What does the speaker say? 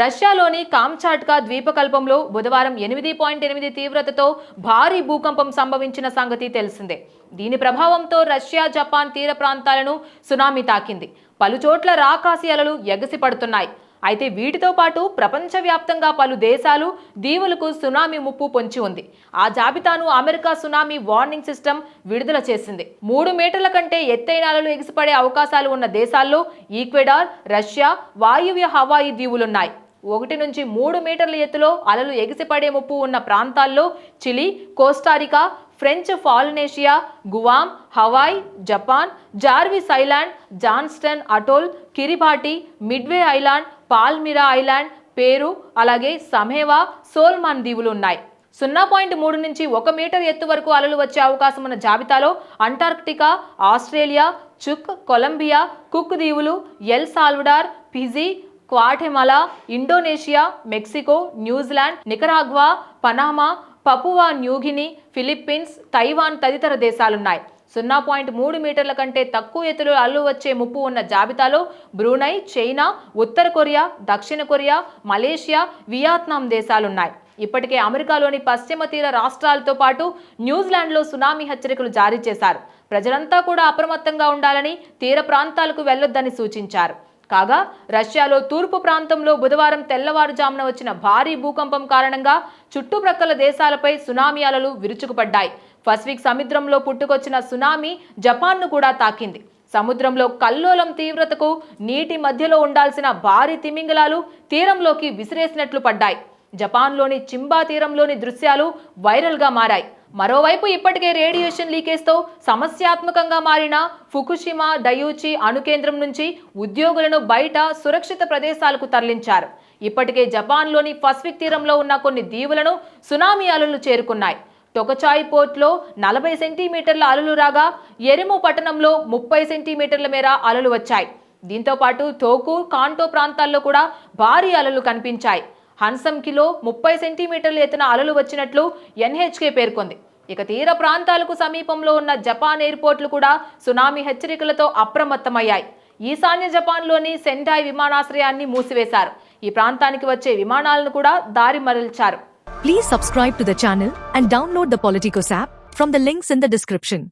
రష్యాలోని కామ్చాట్కా ద్వీపకల్పంలో బుధవారం ఎనిమిది పాయింట్ ఎనిమిది తీవ్రతతో భారీ భూకంపం సంభవించిన సంగతి తెలిసిందే. దీని ప్రభావంతో రష్యా జపాన్ తీర ప్రాంతాలను సునామీ తాకింది. పలుచోట్ల రాకాసి అలలు ఎగసిపడుతున్నాయి అయితే వీటితో పాటు ప్రపంచవ్యాప్తంగా పలు దేశాలు దీవులకు సునామీ ముప్పు పొంచి ఉంది. ఆ జాబితాను అమెరికా సునామీ వార్నింగ్ సిస్టమ్ విడుదల చేసింది. మూడు మీటర్ల కంటే ఎత్తైన అలలు ఎగిసిపడే అవకాశాలు ఉన్న దేశాల్లో ఈక్వెడార్ రష్యా వాయువ్య హవాయి దీవులున్నాయి. ఒకటి నుంచి మూడు మీటర్ల ఎత్తులో అలలు ఎగిసిపడే ముప్పు ఉన్న ప్రాంతాల్లో Chile Costa Rica French Polynesia Guam Hawaii Japan Jarvis island Johnston atoll Kiribati Midway island Palmyra island పేరు అలాగే సమేవా సోల్మాన్ దీవులు ఉన్నాయి. సున్నా పాయింట్ మూడు నుంచి ఒక మీటర్ ఎత్తు వరకు అలలు వచ్చే అవకాశం ఉన్న జాబితాలో Antarctica Australia Chuuk Colombia Cook దీవులు El Salvador Fiji Guatemala Indonesia Mexico New Zealand Nicaragua Panama Papua New Guinea Philippines Taiwan తదితర దేశాలున్నాయి. సున్నా పాయింట్ మూడు మీటర్ల కంటే తక్కువ ఎత్తులో అల్లు వచ్చే ముప్పు ఉన్న జాబితాలో బ్రూనై చైనా ఉత్తర కొరియా దక్షిణ కొరియా మలేషియా వియత్నాం దేశాలున్నాయి. ఇప్పటికే అమెరికాలోని పశ్చిమ తీర రాష్ట్రాలతో పాటు న్యూజిలాండ్లో సునామీ హెచ్చరికలు జారీ చేశారు. ప్రజలంతా కూడా అప్రమత్తంగా ఉండాలని తీర ప్రాంతాలకు వెళ్ళొద్దని సూచించారు. కాగా రష్యాలో తూర్పు ప్రాంతంలో బుధవారం తెల్లవారుజామున వచ్చిన భారీ భూకంపం కారణంగా చుట్టుప్రక్కల దేశాలపై సునామీ అలలు విరుచుకుపడ్డాయి. పసిఫిక్ సముద్రంలో పుట్టుకొచ్చిన సునామీ జపాన్ను కూడా తాకింది. సముద్రంలో కల్లోలం తీవ్రతకు నీటి మధ్యలో ఉండాల్సిన భారీ తిమింగలాలు తీరంలోకి విసిరేసినట్లు పడ్డాయి. జపాన్లోని చింబా తీరంలోని దృశ్యాలు వైరల్గా మారాయి. మరోవైపు ఇప్పటికే రేడియేషన్ లీకేజ్తో సమస్యాత్మకంగా మారిన ఫుకుషిమా డయూచి అణుకేంద్రం నుంచి ఉద్యోగులను బయట సురక్షిత ప్రదేశాలకు తరలించారు. ఇప్పటికే జపాన్లోని పసిఫిక్ తీరంలో ఉన్న కొన్ని దీవులను సునామీ అలలు చేరుకున్నాయి. టొకచాయ్ పోర్ట్లో నలభై సెంటీమీటర్ల అలలు రాగా ఎరిము పట్టణంలో ముప్పై సెంటీమీటర్ల మేర అలలు వచ్చాయి. దీంతో పాటు తోకు కాంటో ప్రాంతాల్లో కూడా భారీ అలలు కనిపించాయి. హన్సంకిలో ముప్పై సెంటీమీటర్ల ఎత్తున అలలు వచ్చినట్లు ఎన్హెచ్కే పేర్కొంది. ఇక తీర ప్రాంతాలకు సమీపంలో ఉన్న జపాన్ ఎయిర్పోర్ట్లు కూడా సునామీ హెచ్చరికలతో అప్రమత్తమయ్యాయి. ఈశాన్య జపాన్లోని సెంటాయ్ విమానాశ్రయాన్ని మూసివేశారు. ఈ ప్రాంతానికి వచ్చే విమానాలను కూడా దారి మరల్చారు. Please subscribe to the channel and download the Politicos app from the links in the description